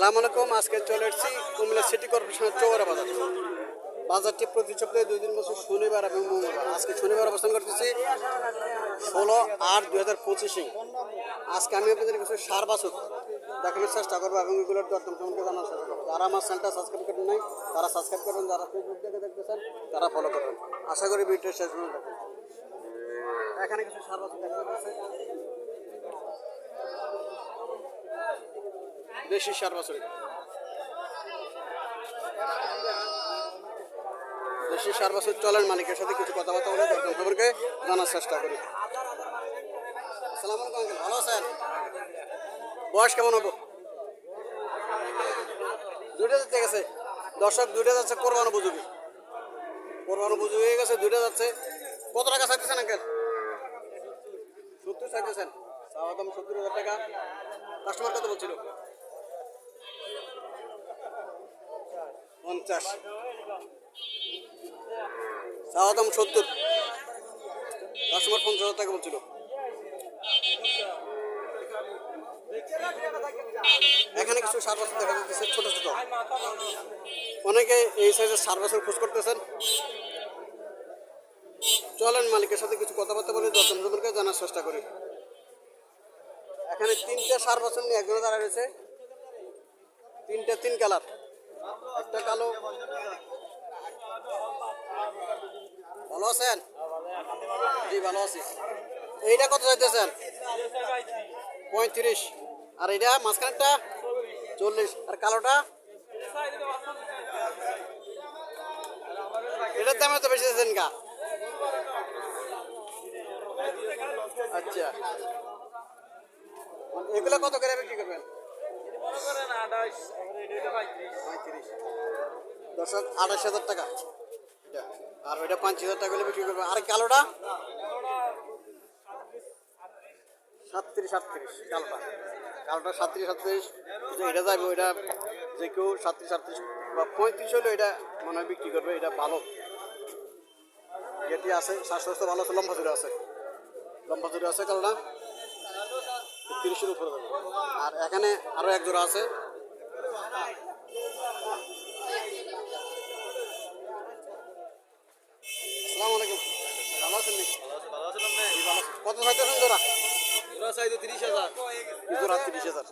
সালাম আলাইকুম, আজকে চলে এসেছি কুমিল্লা সিটি কর্পোরেশনের চৌরা বাজার। বাজারটি প্রতি সপ্তাহে দুই দিন বছর শনিবার এবং মঙ্গলবার। আজকে শনিবার অবস্থান করতেছি ষোলো আট দুই হাজার পঁচিশে। আজকে আমি আপনাদের কিছু সার বাছুক দেখানোর চেষ্টা করব এবং এগুলোর দরদাম সম্পর্কে জানার চেষ্টা করব। যারা আমার চ্যানেলটা সাবস্ক্রাইব করেন নাই, তারা সাবস্ক্রাইব করবেন, যারা ফেসবুক থেকে দেখতেছেন, তারা ফলো করবেন। আশা করি ভিডিও শেষ পর্যন্ত দেখবেন। এখানে কিছু সার বাছুক দেখা যাচ্ছে। দেশি সার বাছুর দেশি সার বাছুর চলেন মালিকের সাথে কিছু কথাবার্তা বলে দরদাম সম্পর্কে জানার চেষ্টা করি। ভালো বয়স কেমন হব? দুইটা যেতে গেছে দর্শক, দুইটা যাচ্ছে কোরবান উপযোগী। কোরবান উপযোগী হয়ে গেছে, দুইটা যাচ্ছে। কত টাকা চাইতেছেন আঙ্কেল? সত্তর চাইতেছেন। সত্তর হাজার টাকা। কাস্টমার কত বলছিল? পঞ্চাশ। চাওয়া দাম সত্তর। কাস্টমার পঞ্চাশ হাজার টাকা বলছিল। এখানে কিছু সার বছর দেখা যাচ্ছে ছোট ছোট। অনেকে এই সাইজের সার বছর খোঁজ করতেছেন। চলেন মালিকের সাথে কিছু কথাবার্তা বলে যত্ন সম্পর্কে জানার চেষ্টা করি। এখানে তিনটে সার বছর নিয়ে একজনে দাঁড়া রয়েছে। তিনটে তিন কালার একটা কালো। ভালো আছেন? জি, ভালো আছি। এইটা কত চাইতেছেন? পঁয়ত্রিশ। আর এটা মাঝখানটা? চল্লিশ। আর কালোটা? এটার দামে তো বেশি দিয়েছেন গা। আচ্ছা। এগুলো কত করে বিক্রি করবেন? দর্শক, আঠাশ হাজার টাকা। এটা। আর ওইটা পাঁচ হাজার টাকা হলে বিক্রি করবে। আর কালোটা? সাতত্রিশ সাতত্রিশ কালোটা। কালোটা সাতত্রিশ সাতত্রিশ এটা যাবে ওইটা যে কেউ সাতত্রিশ সাতত্রিশ বা পঁয়ত্রিশ হলে এটা মনে হয় বিক্রি করবে, এটা ভালো। যেটি আছে, শ্বাসকষ্ট ভালো আছে, লম্বা জুড়ে আছে। লম্বা জুড়ে আছে কালোটা। তিরিশের উপরে আর এখানে আরও এক জোড়া আছে। আসসালামু আলাইকুম। ভালো আছেন নাকি? জি, ভালো আছি। কত চাইতেছেন জোড়া? তিরিশ হাজার। জোড়া তিরিশ হাজার।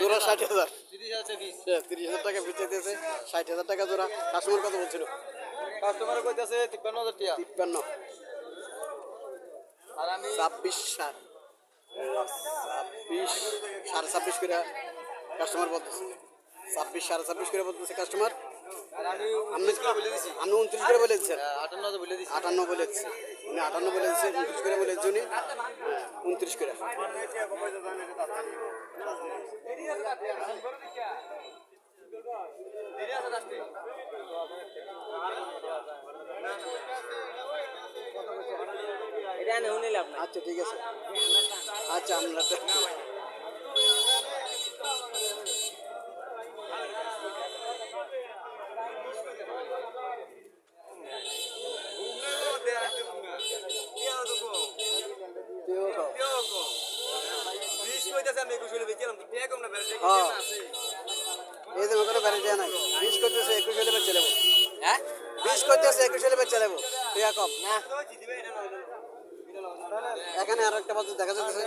জোড়া ষাট হাজার। তিরিশ টাকা বেচে দিয়েছে। ষাট হাজার টাকা জোড়া। কাস্টমার কত বলছিল? কাস্টমার কইতাছে তিপ্পান্ন হাজার টাকা তিপ্পান্ন। আর আমি ছাব্বিশ ষাট ছাব্বিশ সাড়ে ছাব্বিশ করে। কাস্টমার বলতেছে। ছাব্বিশ সাড়ে ছাব্বিশ করে বলতেছে কাস্টমার আমি আপনি আপনি উনত্রিশ করে বলে দিচ্ছেন হ্যাঁ, আটান্ন বলে দিচ্ছি আটান্ন বলে দিচ্ছে। উনি আটান্ন বলে দিচ্ছে উনত্রিশ করে বলে দিচ্ছে উনি। হ্যাঁ, উনত্রিশ করে। আচ্ছা ঠিক আছে। আচ্ছা আমরা যে ওখানে ব্যারেজ দেওয়া নাই বিশ করতেছে একুশ হলে বেচে হ্যাঁ? বিশ করতেছে একুশ হলে বেচে কম। না। এখানে আর একটা বাজার দেখা যাচ্ছে।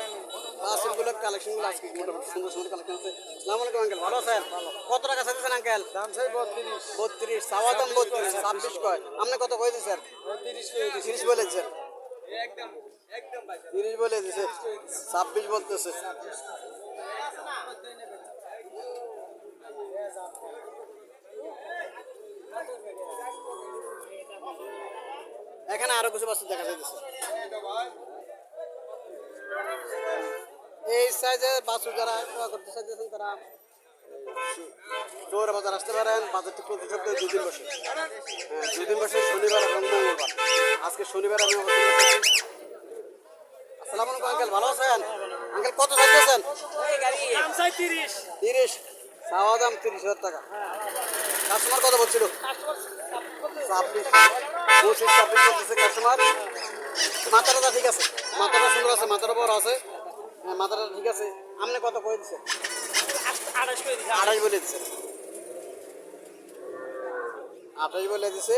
বাসেরগুলো কালেকশনগুলো আজকে মোটামুটি সুন্দর সুন্দর কালেকশন আছে। সালাম আলাইকুম আঙ্কেল। ভালো আছেন? কত টাকা চাইতেছেন আঙ্কেল? দাম চাই বত্রিশ। বত্রিশ। চাওয়া দাম বত্রিশ ছাব্বিশ কয়? আপনি কত কয়ে দিচ্ছেন তিরিশ বলেছেন একদম একদম ভাই তিরিশ বলে দিছে। ছাব্বিশ বলতেছে। এখানে আরও কিছু বাচ্চা দেখা যাইতেছে। এই সাইজের বাছুর যারা ক্রয় করতে চাইতেছেন তারা চৌরা বাজার আসতে পারেন। বাজারটি প্রতি সপ্তাহে দুদিন বসে। হ্যাঁ দুদিন বসে শনিবার এবং মঙ্গলবার। আজকে শনিবার আমি আসসালামু আলাইকুম আঙ্কেল। ভালো আছেন? আঙ্কেল কত চাইতেছেন? তিরিশ। তিরিশ। চাওয়া দাম তিরিশ হাজার টাকা। কাস্টমার কত বলছিল? ছাব্বিশ। পঁচিশ ছাব্বিশ বলতেছে কাস্টমার মাথাটা ঠিক আছে? মাথাটা সুন্দর আছে মাথাটা বড় আছে। হ্যাঁ মাথাটা ঠিক আছে। আপনি কত করে দিছি? আঠাশ বলে দিচ্ছে আঠাশ বলে দিছে।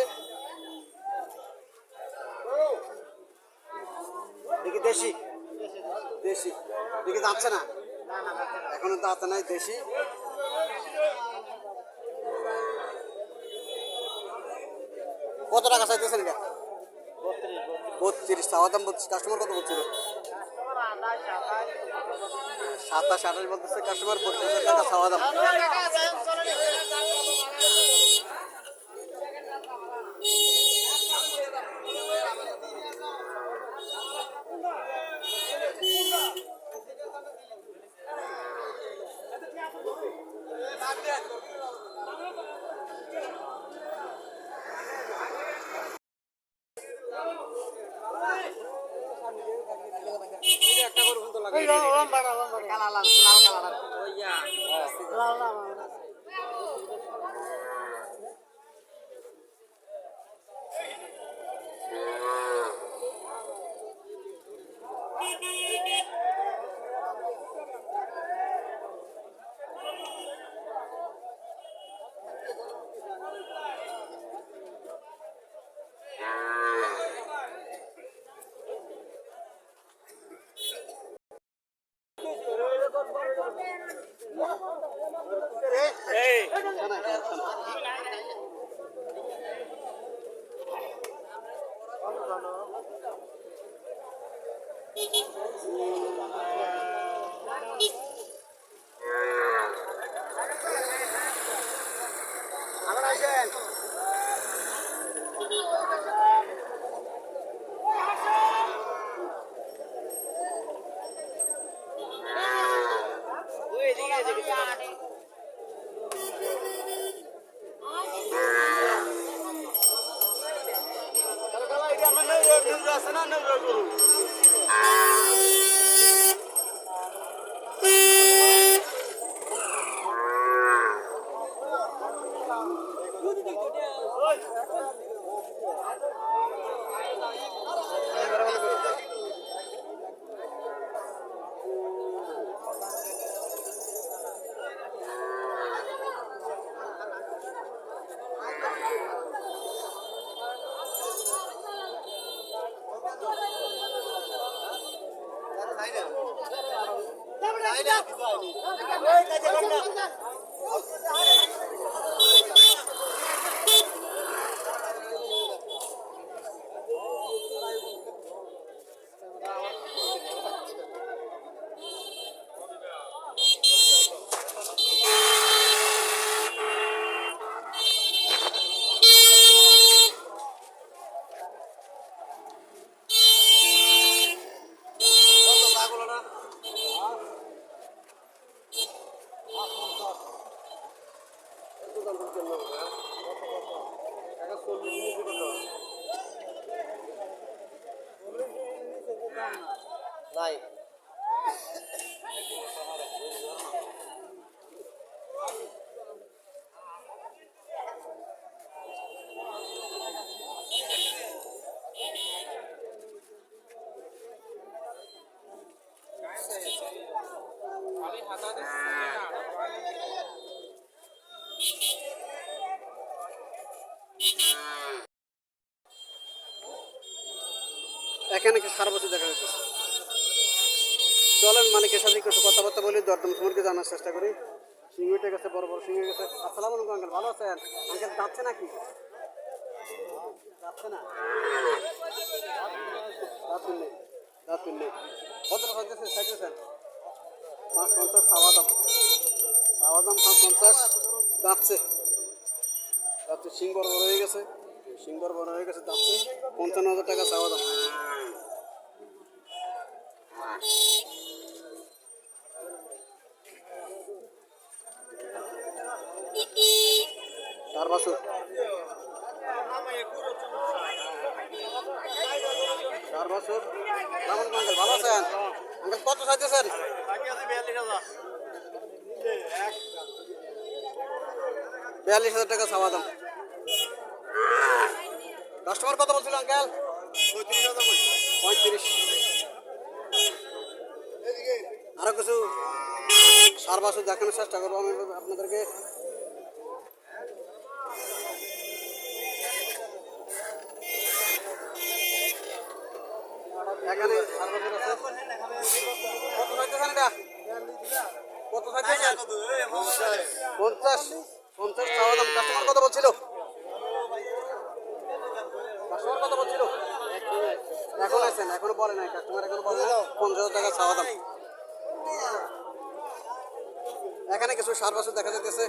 দেখি দেশি। দেশি। দেখি যাচ্ছে না? এখনও দাঁত নাই দেশি। কত টাকা চাইতেছেন এটা? বত্রিশ চাওয়া দাম বত্রিশ কাস্টমার কত বলছিল? সাতাশ, আঠাশ বলতেছে কাস্টমার বত্রিশ টাকা চাওয়া দাম। এই না নাই এখানে কি সারা বছর দেখা যাচ্ছে? চলেন, মালিকের সাথে একটু কথাবার্তা বলি, দরদম সম্পর্কে জানার চেষ্টা করি। সিঙ্গুইটা গেছে, বড় বড় সিঙ্গুই গেছে। আসসালাম আলাইকুম, আঙ্কেল, ভালো আছেন? আঙ্কেল, যাচ্ছে নাকি? যাচ্ছে না? পাঁচ পঞ্চাশ পাঁচ পঞ্চাশ যাচ্ছে। যাচ্ছে সিং বড় বড় হয়ে গেছে। সিং বড় বড় হয়ে গেছে, যাচ্ছে। পঞ্চান্ন হাজার টাকা চাওয়া দাম। চার বছর চার বছর কেমন ভালো আছেন? আঙ্কেল কত চাইতেছেন? বিয়াল্লিশ হাজার টাকা চাওয়া দাম। কাস্টমার কত বলছিল, আঙ্কেল? পঁয়ত্রিশ। আরও কিছু সার বাসু দেখানোর চেষ্টা করব আমি আপনাদেরকে। কাস্টমার কত বলছিল? কাস্টমার এখন আছেন কাস্টমার পঞ্চাশ টাকা দাম। এখানে কিছু সার বাছুর দেখা যাইতেছে।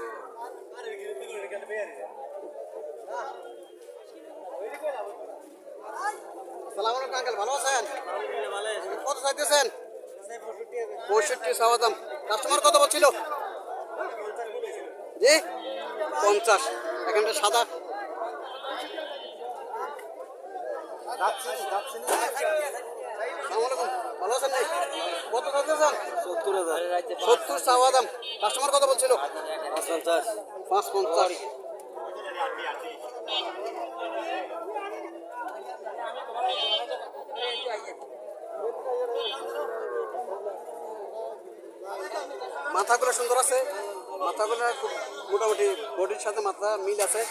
আঙ্কেল ভালো আছেন কত চাইতেছেন পঁয়ষট্টি চাওয়া দাম কাস্টমার কত বলছিল? জি? পঞ্চাশ। এখানটা সাদা। ভালো আছেন কত হাজার সত্তর কাস্টমার কত বলছিল? পাঁচ পঞ্চাশ পাঁচ পঞ্চাশ। মাথাগুলো সুন্দর আছে। মাথাগুলো খুব মোটামুটি বডির সাথে মাথা মিল আছে।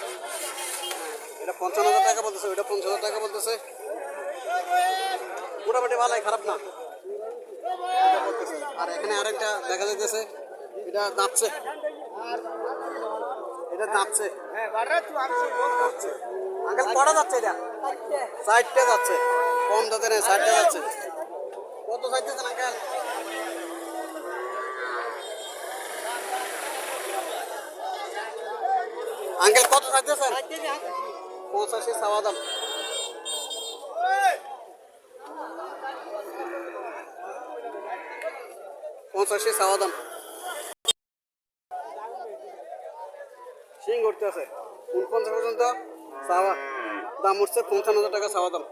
এটা পঞ্চান্ন হাজার টাকা বলতেছে, ওইটা পঞ্চাশ হাজার টাকা বলতেছে। মোটামুটি ভালোই, খারাপ না। আর এখানে আরেকটা দেখা যাইতেছে, এটা দাঁতছে এটা দাঁতছে আঙ্কেল, কটা যাচ্ছে এটা? চারটে যাচ্ছে। কম দাঁতে নেই চারটে যাচ্ছে। কত চাইতেছেন, আঙ্কেল? আঙ্কেল কত চাইতেছেন? পঁচাশি চাওয়া দাম পঁচাশি চাওয়া দাম সিং করতে আছে। উনপঞ্চাশ পর্যন্ত চাওয়া। দাম উঠছে পঞ্চান্ন হাজার টাকা চাওয়া দাম।